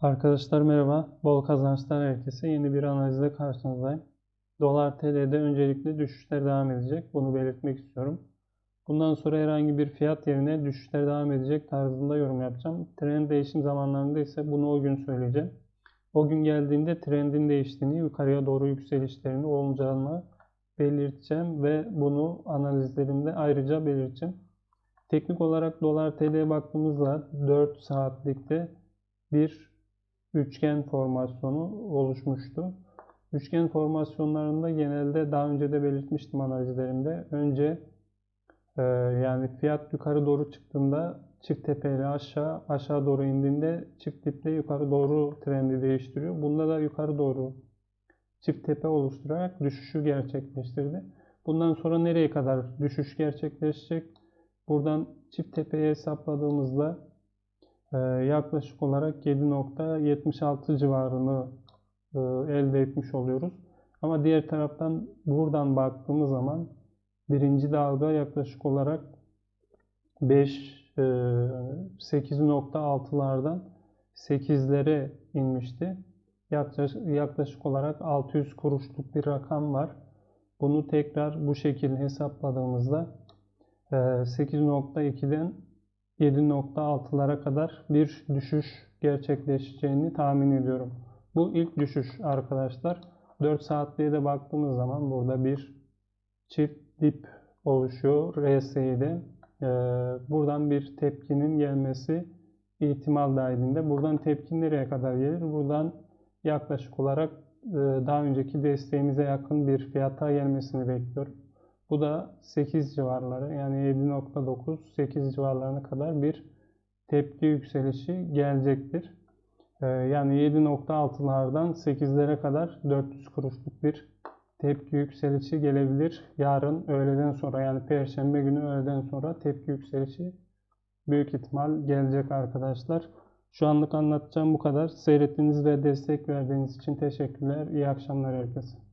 Arkadaşlar merhaba. Bol kazançlar herkese. Yeni bir analizle karşınızdayım. Dolar TL'de öncelikle düşüşler devam edecek. Bunu belirtmek istiyorum. Bundan sonra herhangi bir fiyat yerine düşüşler devam edecek tarzında yorum yapacağım. Trend değişim zamanlarında ise bunu o gün söyleyeceğim. O gün geldiğinde trendin değiştiğini, yukarıya doğru yükselişlerini olacağını belirteceğim ve bunu analizlerimde ayrıca belirteceğim. Teknik olarak dolar TL'ye baktığımızda 4 saatlikte bir üçgen formasyonu oluşmuştu. Üçgen formasyonlarında genelde daha önce de belirtmiştim analizlerimde. Önce e, yani fiyat yukarı doğru çıktığında çift tepeyle aşağı, aşağı doğru indiğinde çift diple yukarı doğru trendi değiştiriyor. Bunda da yukarı doğru çift tepe oluşturarak düşüşü gerçekleştirdi. Bundan sonra nereye kadar düşüş gerçekleşecek? Buradan çift tepeyi hesapladığımızda yaklaşık olarak 7.76 civarını e, elde etmiş oluyoruz. Ama diğer taraftan buradan baktığımız zaman birinci dalga yaklaşık olarak 5 e, 8.6'lardan 8'lere inmişti. Yaklaşık, yaklaşık olarak 600 kuruşluk bir rakam var. Bunu tekrar bu şekilde hesapladığımızda 8.2'den 7.6'lara kadar bir düşüş gerçekleşeceğini tahmin ediyorum. Bu ilk düşüş arkadaşlar. 4 saatliğe de baktığımız zaman burada bir çift dip oluşuyor RSI'de. Ee, buradan bir tepkinin gelmesi ihtimal dahilinde. Buradan tepki nereye kadar gelir? Buradan yaklaşık olarak e, daha önceki desteğimize yakın bir fiyata gelmesini bekliyorum. Bu da 8 civarları yani 7.9 8 civarlarına kadar bir tepki yükselişi gelecektir. Ee, yani 7.6'lardan 8'lere kadar 400 kuruşluk bir tepki yükselişi gelebilir. Yarın öğleden sonra yani perşembe günü öğleden sonra tepki yükselişi büyük ihtimal gelecek arkadaşlar. Şu anlık anlatacağım bu kadar. Seyrettiğiniz ve destek verdiğiniz için teşekkürler. İyi akşamlar herkese.